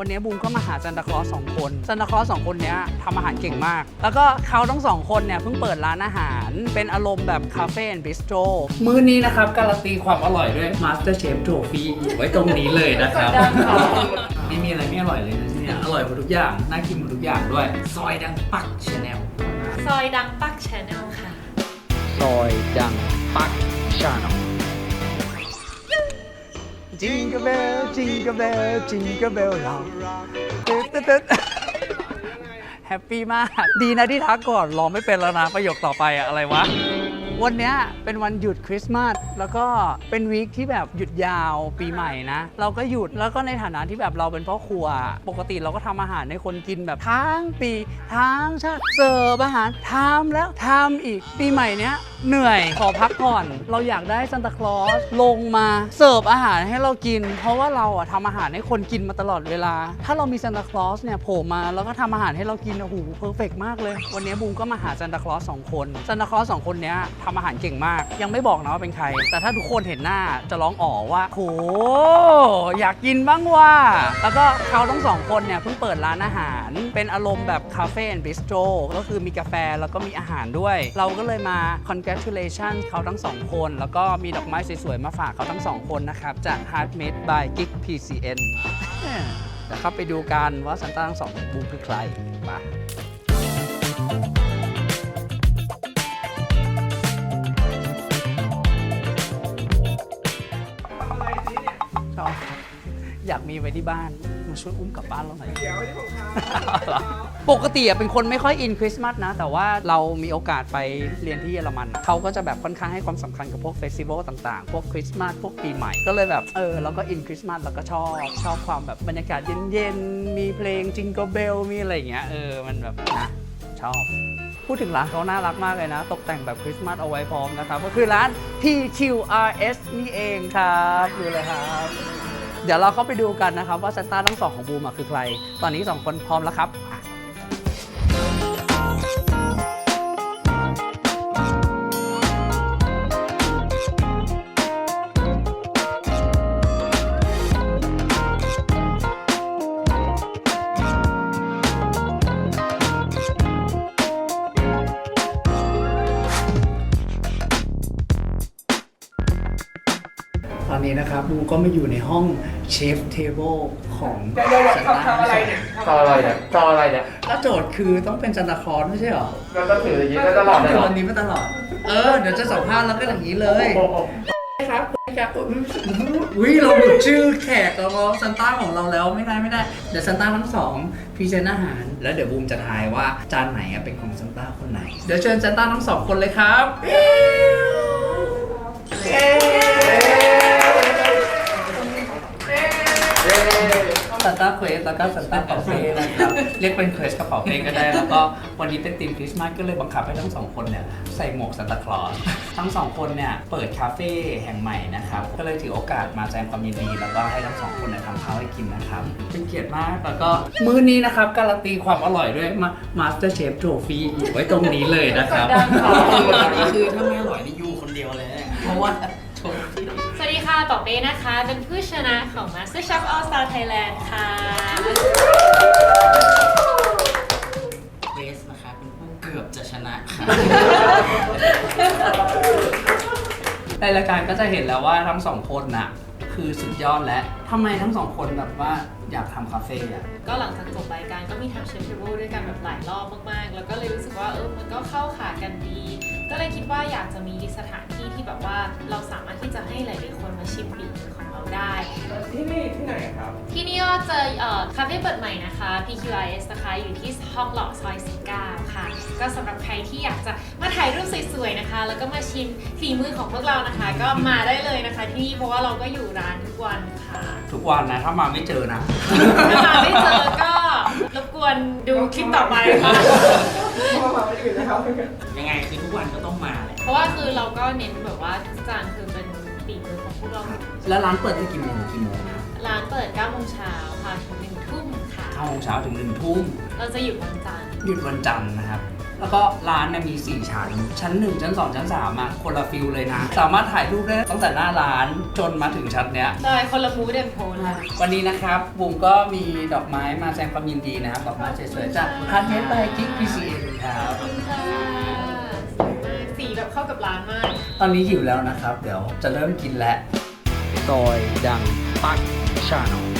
วันนี้บูมก็มาหาซันตาคลอสสองคนซันตาคลอสสองคนเนี้ยทำอาหารเก่งมาก แล้วก็เขาทั้งสองคนเนี่ยเพิ่งเปิดร้านอาหารเป็นอารมณ์แบบคาเฟ่แอนด์บิสโตรมื้อนี้นะครับ การันตีความอร่อยด้วย Master Chef Trophy ไว้ตรงนี้เลยนะครับ ไม่มีอะไรไม่อร่อยเลยนะที่เนี่ยอร่อยหมดทุกอย่าง น่ากินหมดทุกอย่างด้วย ซอยดังปักชาแนลซอยดังปักชาแนลค่ะ ซอยดังปักชาแนล จิงกะเบลจิงกะเบลจิงกะเบลเราตึ๊ดตึ๊ดตึ๊ดแฮปปี้มาก ดีนะที่ทักก่อนร้องไม่เป็นแล้วนะประโยคต่อไปอะอะไรวะ วันเนี้ยเป็นวันหยุดคริสต์มาสแล้วก็เป็นวีคที่แบบหยุดยาวปีใหม่นะ เราก็หยุดแล้วก็ในฐานะที่แบบเราเป็นพ่อครัว ปกติเราก็ทำอาหารให้คนกินแบบทั้งปี ทั้งชาติเสิร์ฟอาหารทำแล้วทำอีกปีใหม่เนี้ยเหนื่อยขอพักก่อน เราอยากได้ซันตาคลอสลงมาเสิร์ฟอาหารให้เรากิน เพราะว่าเราอะทำอาหารให้คนกินมาตลอดเวลา ถ้าเรามีซันตาคลอสเนี่ยโผล่มาแล้วก็ทำอาหารให้เรากินโอ้โหเพอร์เฟกมากเลย วันนี้บูมก็มาหาซันตาคลอสสองคนซันตาคลอสสองคนเนี้ยทำอาหารเก่งมาก ยังไม่บอกนะว่าเป็นใคร แต่ถ้าทุกคนเห็นหน้าจะร้องอ๋อว่าโหอยากกินบ้างว่าแล้วก็เขาทั้งสองคนเนี่ยเพิ่งเปิดร้านอาหาร เป็นอารมณ์แบบคาเฟ่แอนด์บิสโตรก็คือมีกาแฟแล้วก็มีอาหารด้วย เราก็เลยมาคอน congratulation เขาทั้งสองคน แล้วก็มีดอกไม้สวยๆ มาฝากเขาทั้งสองคนนะครับ จาก Heartmade by Geek PCN เดี๋ยวเข้าไปดูกันว่าซันต้าทั้งสองบูมคือใครมาชอบอยากมีไว้ที่บ้านมาช่วยอุ้มกลับบ้านเราหน่อยเดี๋ยวที่ผม ปกติอะเป็นคนไม่ค่อยอินคริสต์มาสนะ แต่ว่าเรามีโอกาสไปเรียนที่เยอรมันเขาก็จะแบบค่อนข้างให้ความสำคัญกับพวกเฟสติวัลต่างๆ พวกคริสต์มาสพวกปีใหม่ก็เลยแบบเออเราก็อินคริสต์มาสแล้วก็ชอบชอบความแบบบรรยากาศเย็นๆ มีเพลงจิง l e เบลมีอะไรอย่างเงี้ยเออมันแบบนะชอบ พูดถึงร้านเขาน่ารักมากเลยนะ ตกแต่งแบบคริสต์มาสเอาไว้พร้อมนะครับก็คือร้าน PQRS นี่เองครับดูเลยครับ เดี๋ยวเราเข้าไปดูกันนะครับว่าซันต้าทั้งสองของบูมอะคือใคร ตอนนี้สองคนพร้อมแล้วครับ ตอนนี้นะครับบูมก็มาอยู่ในห้องเชฟเทเบิลของซันต้าทำอะไรเนี่ยทำอะไรเนี่ยทำอะไรเนี่ยแล้วโจทย์คือต้องเป็นซันตาคลอสไม่ใช่เหรอเราต้องถืออย่างนี้ได้ตลอดเลยถืเหรออวันนี้มาตลอด เออ เดี๋ยวจะสัมภาษณ์แล้วก็อย่างนี้เลยโอ้โหครับครับอุ้ยเราหลุดชื่อแขกแล้วซันต้าของเราแล้วไม่ได้ไม่ได้ เดี๋ยวซันต้าทั้งสองพรีเซนต์อาหาร แล้วเดี๋ยวบูมจะทายว่าจานไหนอะเป็นของซันต้าคนไหน เดี๋ยวเชิญซันต้าทั้งสองคนเลยครับ ซันต้าเควสแล้วก็ซันต้าเป่าเป้นะครับเรียกเป็นเควสกระเป๋าเป้ก็ได้ แล้วก็วันนี้เป็นทีมคริสต์มาสก็เลยบังคับให้ทั้งสองคนเนี่ยใส่หมวกซันตาคลอสทั้งสองคนเนี่ยเปิดคาเฟ่แห่งใหม่นะครับก็เลยถือโอกาสมาแสดงความยินดีแล้วก็ให้ทั้งสองคนเนี่ยทำข้าวให้กินนะครับเป็นเกียรติมากแล้วก็มื้อนี้นะครับการันตีความอร่อยด้วยมา Master Chef Trophy ไว้ตรงนี้เลยนะครับตอนนี้คือถ้าไม่อร่อยนี่ยูคนเดียวเลยนะเพราะว่าโชว์ที่ สวัสดีค่ะ ต่อเป้นะคะ เป็นผู้ชนะของ Master Chef All Star Thailand ค่ะ เวสนะคะเป็นผู้เกือบจะชนะค่ะ ในรายการก็จะเห็นแล้วว่าทั้งสองคนน่ะคือสุดยอดและทำไมทั้งสองคนแบบว่าอยากทำคาเฟ่อะก็หลังจากจบรายการก็มีทำเชฟเทเบิลด้วยกันแบบหลายรอบมากๆ แล้วก็เลยรู้สึกว่าเออมันก็เข้าขากันดี ก็เลยคิดว่าอยากจะมีสถานที่ที่แบบว่าเราสามารถที่จะให้หลายๆคนมาชิมฝีมือของเราได้ ที่นี่ที่ไหนครับ ที่นี่ก็เจอเอ่อคาเฟ่เปิดใหม่นะคะ PQIS นะคะอยู่ที่ฮอกหลอกซอย 19 ค่ะ ก็สำหรับใครที่อยากจะมาถ่ายรูปสวยๆนะคะ แล้วก็มาชิมฝีมือของพวกเรานะคะ ก็มาได้เลยนะคะที่นี่เพราะว่าเราก็อยู่ร้านทุกวันค่ะทุกวันนะถ้ามาไม่เจอนะ ถ้ามาไม่เจอก็รบกวนดูคลิปต่อไปค่ะยังไงคือ ทุกวันก็ต้องมาแหละเพราะว่าคือเราก็เน้นแบบว่าทุกจานคือเป็นฝีมือของพวกเราหมดแล้วร้านเปิดที่กี่โมงถึงกี่โมงนะร้านเปิด9โมงเช้าค่ะถึง1ทุ่มค่ะ9โมงเช้าถึง1ทุ่มเราจะหยุดวันจันทร์หยุดวันจันทร์นะครับ แล้วก็ร้านเนี่ยมี 4 ชั้น ชั้น 1 ชั้น 2 ชั้น3มาคนละฟิลเลยนะ สามารถถ่ายรูปได้ตั้งแต่หน้าร้านจนมาถึงชั้นเนี้ยใช่คนละมูดเดนโทนวันนี้นะครับบุ๋มก็มีดอกไม้มาแสดงความยินดีนะครับ ดอกไม้สวยๆจากพันเมตรไปกิ๊กพีซีครับ ขอบคุณค่ะสวยมากสี แบบเข้ากับร้านมาก ตอนนี้หิวแล้วนะครับ เดี๋ยวจะเริ่มกินแล้วซอยดังปักชาโน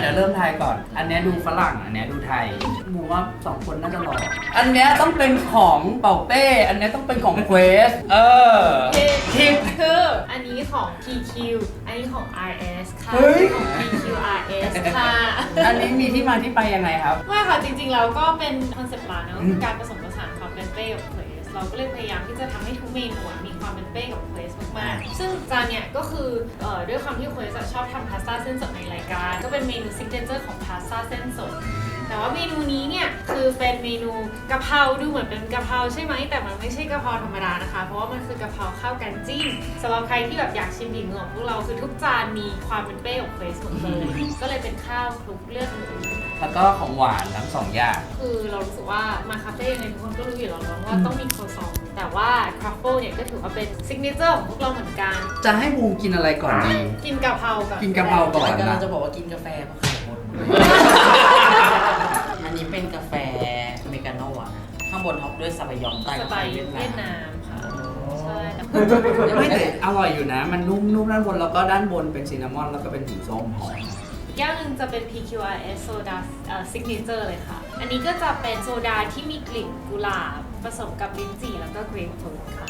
เดี๋ยวเริ่มไทยก่อน อันเนี้ยดูฝรั่ง อันเนี้ยดูไทยมูว่าสองคนน่าจะหล่ออันเนี้ยต้องเป็นของเป่าเป้ อันเนี้ยต้องเป็นของเควส เออผิด คืออันนี้ของ PQ อันนี้ของ RS ค่ะเฮ้ย ของ PQRS ค่ะอันนี้มีที่มาที่ไปยังไงครับ ไม่ค่ะจริงๆเราก็เป็นคอนเซ็ปต์ร้านเนอะอืม การผสมผสานความเป็นเป้กับ เควสเราก็เลยพยายามที่จะทำให้ทุกเมนูอะมีความเป็นเป้กับเควสมากๆ ซึ่งจานเนี่ยก็คือเอ่อด้วยความที่เควสอะชอบทำพาสต้าเส้นสดในรายการ ก็เป็นเมนูซิกเนเจอร์ของพาสต้าเส้นสดแต่ว่าเมนูนี้เนี่ยคือเป็นเมนูกะเพราดูเหมือนเป็นกะเพราใช่ไหมแต่มันไม่ใช่กะเพราธรรมดานะคะ เพราะว่ามันคือกะเพราข้าวกันจิ้มสำหรับใครที่แบบอยากชิมฝีมือของพวกเราคือทุกจานมีความเป็นเป้ของเควสหมดเลยก็เลยเป็นข้าวคลุกเลือดหมู แล้วก็ของหวานทั้งสองอย่างคือเรารู้สึกว่ามาคาเฟ่ยังไงทุกคนก็รู้อยู่แล้วเนอะว่าต้องมีโครซอง แต่ว่าครัฟเฟิลเนี่ยก็ถือว่าเป็นซิกเนเจอร์ของพวกเราเหมือนกัน จะให้บูมกินอะไรก่อนดี กินกะเพรากับกินกะเพราก่อนกำลันะงจะบอกว่ากินกาแฟเพราะไข่หมดอันนี้เป็นกาแฟอเมริกาโน่อะข้างบนท็อปด้วยซาบะยองใต้สกับไตไข่ล์เวียดเวียดนามนามค่ะใช่แต่ไม่แต่อร่อยอยู่นะ มันนุ่มนุ่มด้านบนแล้วก็ด้านบนเป็นซินนามอนแล้วก็เป็นสีส้มหอม แก้วหนึงจะเป็น PQRS โซดาเอ่อซิกเนเจอร์เลยค่ะ อันนี้ก็จะเป็นโซดาที่มีกลิ่นกุหลาบผสมกับลิ้นจี่แล้วก็เกรปฟรุตค่ะ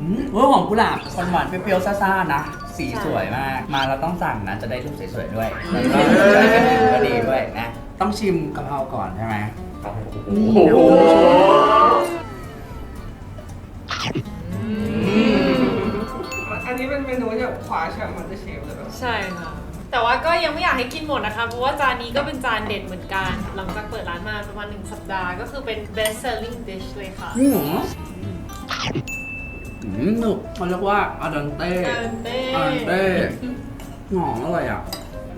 อืมเออหอมกุหลาบคนหวานเปรี้ยวๆซ่าๆนะ สีสวยมาก มาแล้วต้องสั่งนะ จะได้รูปสวยๆด้วยแล้วก็ใช้กันดื่มก็ดีด้วยนะ ต้องชิมกะเพราก่อนใช่ไหมโอ้โหอันนี้เป็นเมนูที่แบบคว้าแชมป์มันจะเชฟเลยปะใช่ค่ะ แต่ว่าก็ยังไม่อยากให้กินหมดนะคะ เพราะว่าจานนี้ก็เป็นจานเด็ดเหมือนกัน หลังจากเปิดร้านมาประมาณหนึ่งสัปดาห์ ก็คือเป็น best selling dish เลยค่ะนี่หรออืมหนุกเขาเรียกว่าอาดันเต้ อันเต้อาดันเต้หอมอร่อยอะ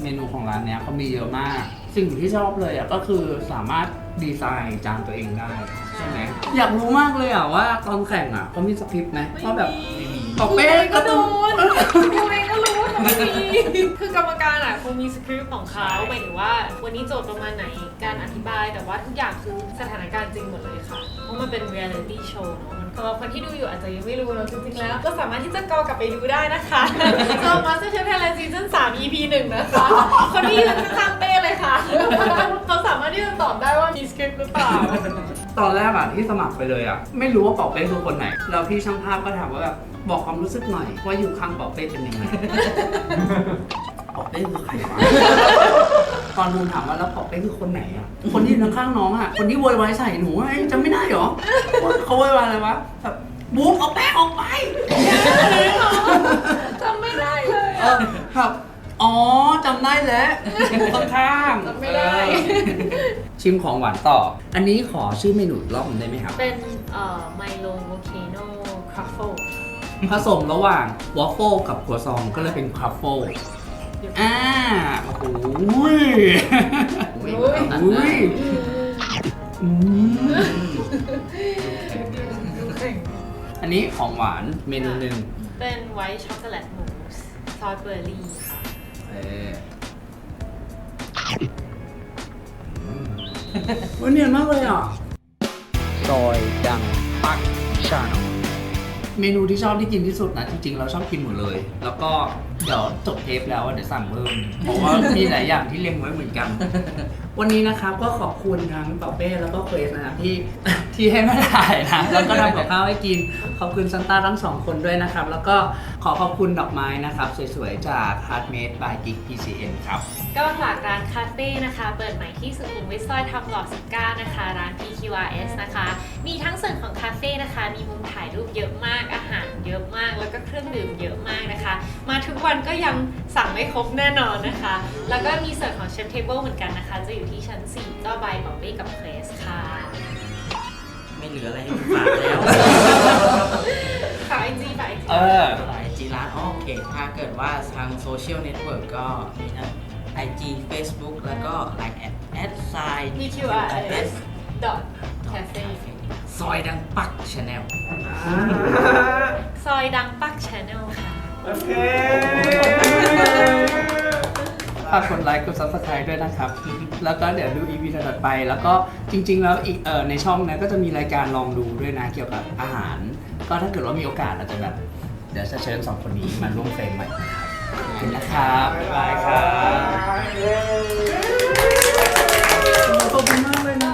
เมนูของร้านเนี้ยเขามีเยอะมาก สิ่งที่ชอบเลยอะก็คือสามารถดีไซน์จานตัวเองได้ใช่ไหมอยากรู้มากเลยอะว่าตอนแข่งอะเขามีสคริปต์ไหมว่าแบบตอกเป้ก็ก็ต้โดองนกูเองก็รู้ว่าไม่มี คือกรรมการอะคงมีสคริปต์ของเขาหมายถึงว่า วันนี้โจทย์ประมาณไหนการอธิบาย แต่ว่าทุกอย่างคือสถานการณ์จริงหมดเลยค่ะ เพราะมันเป็นเรียลิตี้โชว์เนอะสำหรับคนที่ดูอยู่อาจจะยังไม่รู้เนอะจริงๆแล้ว ก็สามารถที่จะกอกลับไปดูได้นะคะสำหรับ MasterChef Thailand Season 3 EP 1 นะคะ คนที่ยืนข้างๆเป้เลยค่ะ เขาสามารถที่จะตอบได้ว่ามีสคริปต์หรือเปล่า ตอนแรกอะที่สมัครไปเลยอะไม่รู้ว่าเป่าเป้คือคนไหน แล้วพี่ช่างภาพก็ถามว่าแบบบอกความรู้สึกหน่อย ว่าอยู่ข้างเป่าเป้เป็นยังไง เป่าเป้คือใครวะตอนบูมถามว่าแล้วเป่าเป้คือคนไหนอะคนที่อยู่ข้างๆน้องอะคนที่โวยวายใส่หนูอะเอ้ยจำไม่ได้เหรอเขาโวยวายอะไรวะแบบบูมเอาแป้งออกไปจำไม่ได้เลยเออแบบอ๋อจำได้แล้วข้างๆ จำไม่ได้ เออ ชิมของหวานต่อ อันนี้ขอชื่อเมนูอีกรอบหนึ่งได้ไหมครับ เป็นเอ่อไมโลโวเคโนครัฟเฟิลผสมระหว่างวอฟเฟิลกับครัวซองก็เลยเป็นครัฟเฟิลอ่าโอ้โหอุ้ยอุ้ยอืมอันนี้ของหวานเมนูหนึ่งเป็นไวท์ช็อกโกแลตมูสซอสเบอร์รี่ค่ะเออ วันเนียนมากเลยอะ ซอยดังปักชาโนเมนูที่ชอบที่กินที่สุดนะจริงๆเราชอบกินหมดเลย แล้วก็เดี๋ยวจบเทปแล้วเดี๋ยวสั่งเพิ่มเพราะว่ามีหลายอย่างที่เล็งไว้เหมือนกัน วันนี้นะครับก็ขอบคุณทั้งเป่าเป้แล้วก็เควสนะครับที่ ที่ให้มาถ่ายนะแล้วก็ทำกับข้าวให้กิน ขอบคุณซันต้าทั้งสองคนด้วยนะครับ แล้วก็ขอขอบคุณดอกไม้นะครับ สวยๆจาก Heartmade by Geek PCN ครับ ก็ฝากร้านคาเฟ่นะคะ เปิดใหม่ที่สุขุมวิทซอยทองหล่อ19 นะคะ ร้าน PQRS นะคะ มีทั้งส่วนของคาเฟ่นะคะ มีมุมถ่ายรูปเยอะมาก อาหารเยอะมาก แล้วก็เครื่องดื่มเยอะมากนะคะ มาทุกวันวันก็ยังสั่งไม่ครบแน่นอนนะคะ แล้วก็มีส่วนของเชฟเทเบิลเหมือนกันนะคะ จะอยู่ที่ชั้น 4 ก็บายบอกบี้กับเพลสค่ะ ไม่เหลืออะไรให้ฝากแล้วขายจีบายจี เออไอจีร้านอ๋อโอเค ถ้าเกิดว่าทางโซเชียลเน็ตเวิร์กก็มีทั้ง IG Facebook แล้วก็ Line แอดแอดไซน์ BQRS dot cafe ซอยดังปักชาแนลซอยดังปักชแนลค่ะ โอเคฝากกดไลค์กด subscribe ด้วยนะครับ แล้วก็เดี๋ยวดู EP ถัดๆไป แล้วก็จริง ๆ แล้วอีกเอ่อในช่องเนี้ก็จะมีรายการลองดูด้วยนะเกี่ยวกับอาหาร ก็ถ้าเกิดว่ามีโอกาสเราจะแบบ เดี๋ยวจะเชิญสองคนนี้มาร่วมเฟรมใหม่นะ ครับขอบคุณนะครับบ๊ายบายครับ ขอบคุณมากเลยนะขอบคุณ